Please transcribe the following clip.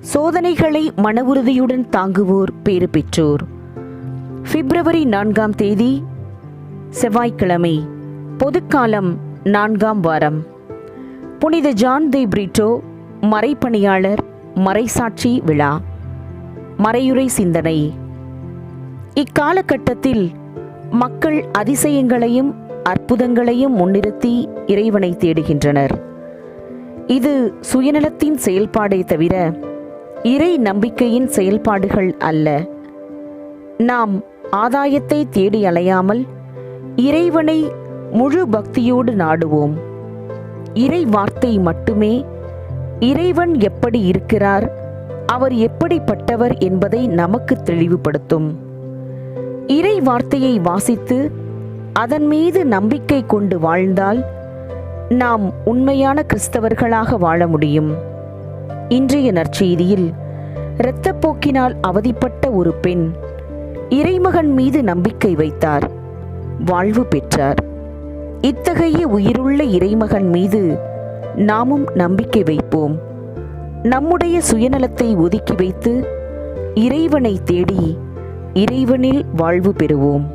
சோதனைகளை மன உறுதியுடன் தாங்குவோர் பேறு பெற்றோர். பிப்ரவரி நான்காம் தேதி செவ்வாய்க்கிழமை பொதுக்காலம் நான்காம் வாரம். புனித ஜான் தி பிரிட்டோ மறைப்பணியாளர் மறைசாட்சி விழா மறையுறை சிந்தனை. இக்காலகட்டத்தில் மக்கள் அதிசயங்களையும் அற்புதங்களையும் முன்னிறுத்தி இறைவனை தேடுகின்றனர். இது சுயநலத்தின் செயல்பாடே தவிர இறை நம்பிக்கையின் செயல்பாடுகள் அல்ல. நாம் ஆதாயத்தை தேடி அலையாமல் இறைவனை முழு பக்தியோடு நாடுவோம். இறை வார்த்தை மட்டுமே இறைவன் எப்படி இருக்கிறார் அவர் எப்படிப்பட்டவர் என்பதை நமக்கு தெளிவுபடுத்தும். இறை வார்த்தையை வாசித்து அதன் மீது நம்பிக்கை கொண்டு வாழ்ந்தால் நாம் உண்மையான கிறிஸ்தவர்களாக வாழ முடியும். இன்றைய நற்செய்தியில் இரத்தப்போக்கினால் அவதிப்பட்ட ஒரு பெண் இறைமகன் மீது நம்பிக்கை வைத்தார் வாழ்வு பெற்றார். இத்தகைய உயிருள்ள இறைமகன் மீது நாமும் நம்பிக்கை வைப்போம். நம்முடைய சுயநலத்தை ஒதுக்கி வைத்து இறைவனை தேடி இறைவனில் வாழ்வு பெறுவோம்.